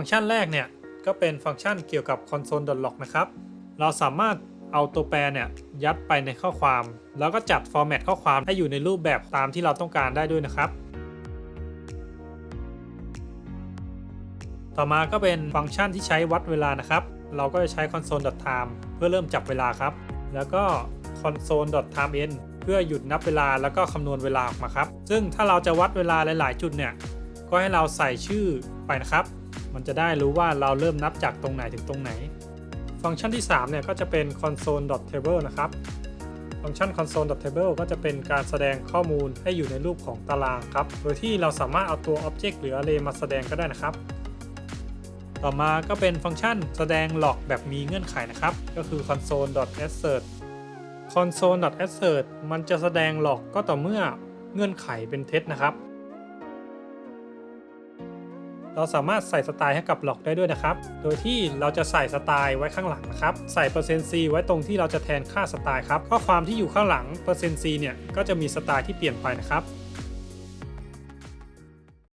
งก์ชันแรกเนี่ยก็เป็นฟังก์ชันเกี่ยวกับ console.log นะครับ เราสามารถเอาตัวแปรเนี่ยยัดไปในข้อความ แล้วก็จัดฟอร์แมตข้อความให้อยู่ในรูปแบบตามที่เราต้องการได้ด้วยนะครับ ต่อมาก็เป็นฟังก์ชันที่ใช้วัดเวลานะครับ เราก็จะใช้ console.time เพื่อเริ่มจับเวลาครับ แล้วก็ console.timeend เพื่อหยุดนับเวลาแล้วก็คำนวณเวลาออกมาครับ ซึ่งถ้าเราจะวัดเวลาหลาย ๆ จุดเนี่ย ก็ให้เราใส่ชื่อไปนะครับ มันจะได้รู้ว่าเราเริ่มนับจากตรงไหนถึงตรงไหน ฟังก์ชันที่3เนี่ยก็จะเป็น console.table นะครับ ฟังก์ชัน console.table ก็จะเป็นการแสดงข้อมูลให้อยู่ในรูปของตารางครับ โดยที่เราสามารถเอาตัว object หรือ array มาแสดงก็ได้นะครับ ต่อมาก็เป็นฟังก์ชันแสดง log แบบมีเงื่อนไขนะครับ ก็คือ console.assert console.assert มันจะแสดง log ก็ต่อเมื่อเงื่อนไขเป็นเท็จนะครับ เราสามารถใส่สไตล์ให้กับหลอกได้ด้วยนะครับ โดยที่เราจะใส่สไตล์ไว้ข้างหลังนะครับ ใส่เปอร์เซ็นต์ c ไว้ตรงที่เราจะแทนค่าสไตล์ครับ ข้อความที่อยู่ข้างหลังเปอร์เซ็นต์ c เนี่ย ก็จะมีสไตล์ที่เปลี่ยนไปนะครับ